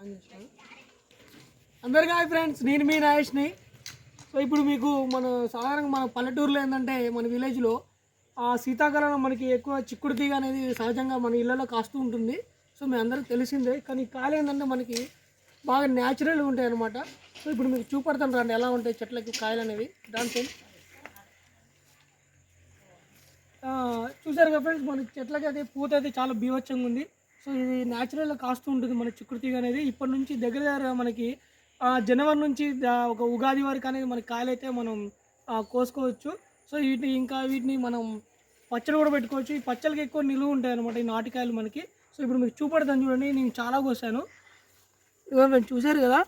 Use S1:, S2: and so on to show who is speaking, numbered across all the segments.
S1: అందరికీ hi friends నేను మీ నాయేష్ని so ఇప్పుడు మీకు మన సాధారణంగా మన పల్లెటూరులో ఏంటంటే మన విలేజ్లో ఆ శీతాకాలం మనకి ఎక్కువ చిక్కుడు తీగ అనేది సహజంగా మన ఇళ్ళలో కాస్తూ ఉంటుంది. సో మీ అందరికి తెలిసిందే. కానీ కాలు ఏంటంటే మనకి బాగా న్యాచురల్గా ఉంటాయి అనమాట సో ఇప్పుడు మీకు చూపడతాను రండి ఎలా ఉంటాయి చెట్లకి కాయలు అనేవి. దాంతో చూసారు కదా ఫ్రెండ్స్ మన చెట్లకి అయితే పూత అయితే చాలా బీభత్సంగా ఉంది. సో ఇది న్యాచురల్ కాస్తూ ఉంటుంది మన చిక్కుడు తీగ అనేది. ఇప్పటి నుంచి దగ్గర దగ్గర మనకి జనవరి నుంచి ఒక ఉగాది వరకు అనేది మనకి కాయలైతే మనం కోసుకోవచ్చు. సో వీటిని ఇంకా వీటిని మనం పచ్చడి కూడా పెట్టుకోవచ్చు. ఈ పచ్చళ్ళకి ఎక్కువ నిలువ ఉంటాయి అనమాట ఈ నాటికాయలు మనకి. సో ఇప్పుడు మీకు చూపెడతాను చూడండి నేను చాలా కోసాను. ఇవో మేము చూశారు కదా?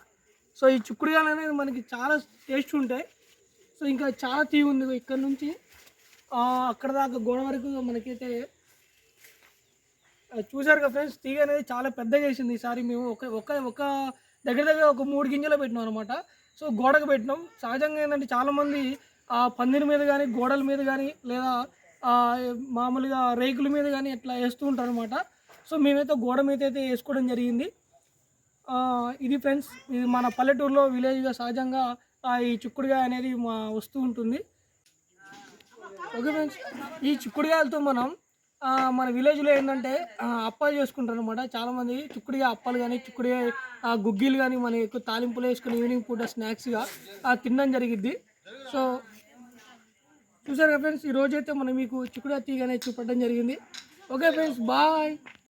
S1: సో ఈ చిక్కుడుగాయలు అనేది మనకి చాలా టేస్ట్ ఉంటాయి. సో ఇంకా చాలా తీగ ఉంది. ఇక్కడ నుంచి అక్కడ దాకా గోడ వరకు మనకైతే చూసారుగా చూసారు కదా ఫ్రెండ్స్ తీగ అనేది చాలా పెద్దగా వేసింది. ఈసారి మేము ఒక ఒక ఒక దగ్గర దగ్గర ఒక మూడు గింజలు పెట్టినాం అనమాట సో గోడకు పెట్టినాం. సహజంగా ఏంటంటే చాలామంది ఆ పందిరి మీద కానీ గోడల మీద కానీ లేదా మామూలుగా రేకుల మీద కానీ ఇట్లా వేస్తూ ఉంటారు అనమాట సో మేమైతే గోడ మీద అయితే వేసుకోవడం జరిగింది. ఇది ఫ్రెండ్స్ ఇది మన పల్లెటూరులో విలేజ్గా సహజంగా ఈ చిక్కుడుగాయ అనేది మా వస్తూ ఉంటుంది. ఓకే ఫ్రెండ్స్ ఈ చిక్కుడుగాయలతో మనం మన విలేజ్లో ఏంటంటే అప్పాలు చేసుకుంటారు అనమాట చాలామంది చిక్కుడుగా అప్పాలు కానీ చిక్కుడుగా గుగ్గిలు కానీ మనం ఎక్కువ తాలింపులు వేసుకుని ఈవినింగ్ పూట స్నాక్స్గా తినడం జరిగిద్ది. సో చూసారు ఫ్రెండ్స్ ఈ రోజైతే మనం మీకు చిక్కుడుగా తీగ అనేది చూపడం జరిగింది. Okay friends bye!